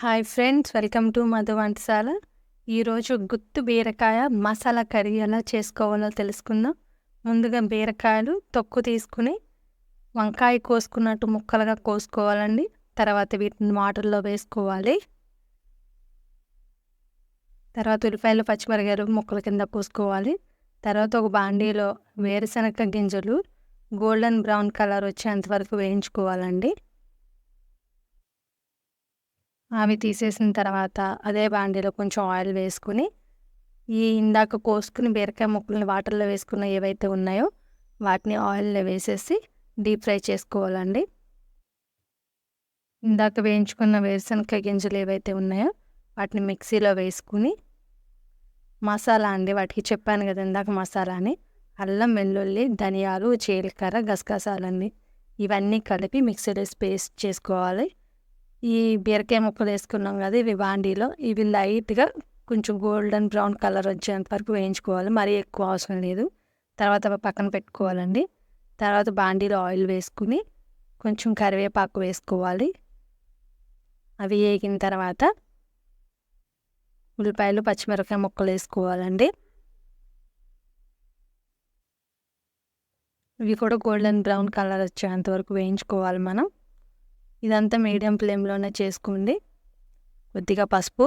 Hi friends welcome to Madhu వంటశాల ఈరోజు గుత్తు బీరకాయ masala curry ఎలా చేసుకోవాలో తెలుసుకుందాం. ముందుగా బీరకాయలు తొక్కు తీసుకుని వంకాయ కోసుకున్నట్టు ముక్కలుగా కోసుకోవాలండి. తర్వాత వీటిని వాటర్లో వేసుకోవాలి. తర్వాత ఉల్లిపాయలు పచ్చిమిరకాయలు ముక్కల కింద కోసుకోవాలి తర్వాత ఒక బాండీలో వేరుశనగ గింజలు గోల్డెన్ బ్రౌన్ కలర్ వచ్చేంత వరకు వేయించుకోవాలండి. అవి తీసేసిన తర్వాత అదే బాండీలో కొంచెం ఆయిల్ వేసుకుని ఈ ఇందాక కోసుకుని బీరకాయ ముక్కలని వాటర్లో వేసుకున్న ఏవైతే ఉన్నాయో వాటిని ఆయిల్లో వేసేసి డీప్ ఫ్రై చేసుకోవాలండి. ఇందాక వేయించుకున్న వేరుశనగ గింజలు ఏవైతే ఉన్నాయో వాటిని మిక్సీలో వేసుకుని మసాలా అండి వాటికి చెప్పాను కదా ఇందాక మసాలా అని అల్లం వెల్లుల్లి ధనియాలు జీలకర్ర గసగసాలండి. ఇవన్నీ కలిపి మిక్సీలో పేస్ట్ చేసుకోవాలి. ఈ బీరకాయ ముక్కలు వేసుకున్నాం కదా ఇవి బాండీలో. ఇవి లైట్గా కొంచెం గోల్డెన్ బ్రౌన్ కలర్ వచ్చేంత వరకు వేయించుకోవాలి. మరీ ఎక్కువ అవసరం లేదు. తర్వాత పక్కన పెట్టుకోవాలండి. తర్వాత బాండీలో ఆయిల్ వేసుకుని కొంచెం కరివేపాకు వేసుకోవాలి. అవి వేగిన తర్వాత ఉల్లిపాయలు పచ్చిమిరపకాయ ముక్కలు వేసుకోవాలండి. ఇవి కూడా గోల్డెన్ బ్రౌన్ కలర్ వచ్చేంత వరకు వేయించుకోవాలి మనం. ఇదంతా మీడియం ఫ్లేమ్లోనే చేసుకోండి కొద్దిగా పసుపు.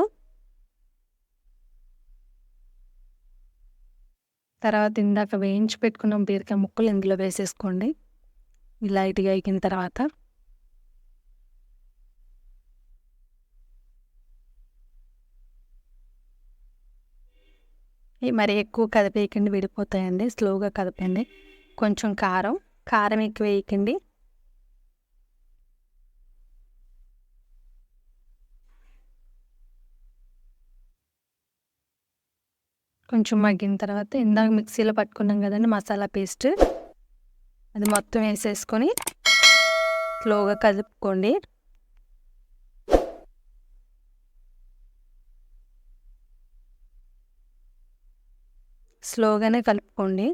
తర్వాత ఇందాక వేయించి పెట్టుకున్న బీరకాయ ముక్కలు ఇందులో వేసేసుకోండి. లైట్గా ఎగిన తర్వాత. మరి ఎక్కువ కదిపేయకండి విడిపోతాయండి. స్లోగా కదపండి. కొంచెం కారం. కారం ఎక్కువ వేయకండి. కొంచెం మగ్గిన తర్వాత ఇందాక మిక్సీలో పట్టుకున్నాం కదండి మసాలా పేస్ట్. అది మొత్తం వేసేసుకొని స్లోగా కలుపుకోండి. స్లోగానే కలుపుకోండి.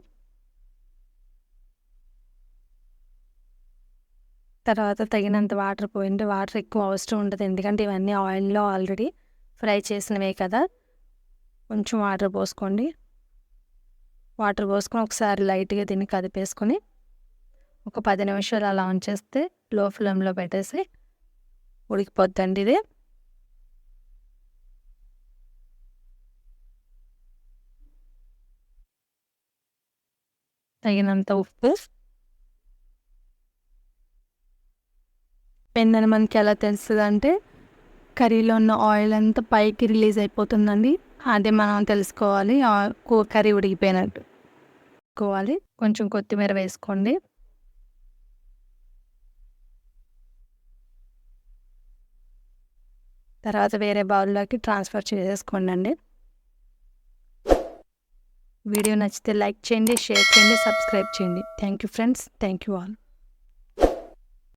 తర్వాత తగినంత వాటర్ పోయింటే వాటర్ ఎక్కువ అవసరం ఉండదు ఎందుకంటే ఇవన్నీ ఆయిల్లో ఆల్రెడీ ఫ్రై చేసినవే కదా. కొంచెం వాటర్ పోసుకోండి. వాటర్ పోసుకొని ఒకసారి లైట్గా దీన్ని కదిపేసుకొని ఒక పది నిమిషాలు అలా ఆన్ చేస్తే లో ఫ్లేమ్లో పెట్టేసి ఉడికిపోద్దండి ఇది. తగినంత ఉప్పు. పెందని మనకి ఎలా తెలుస్తుంది అంటే కర్రీలో ఉన్న ఆయిల్ అంతా పైకి రిలీజ్ అయిపోతుందండి. అదే మనం తెలుసుకోవాలి. కర్రీ ఉడికిపోయినట్టు. కోవాలి. కొంచెం కొత్తిమీర వేసుకోండి. తర్వాత వేరే బౌల్లోకి ట్రాన్స్ఫర్ చేసేసుకోండి అండి వీడియో నచ్చితే లైక్ చేయండి షేర్ చేయండి సబ్స్క్రైబ్ చేయండి. Thank you friends. Thank you all.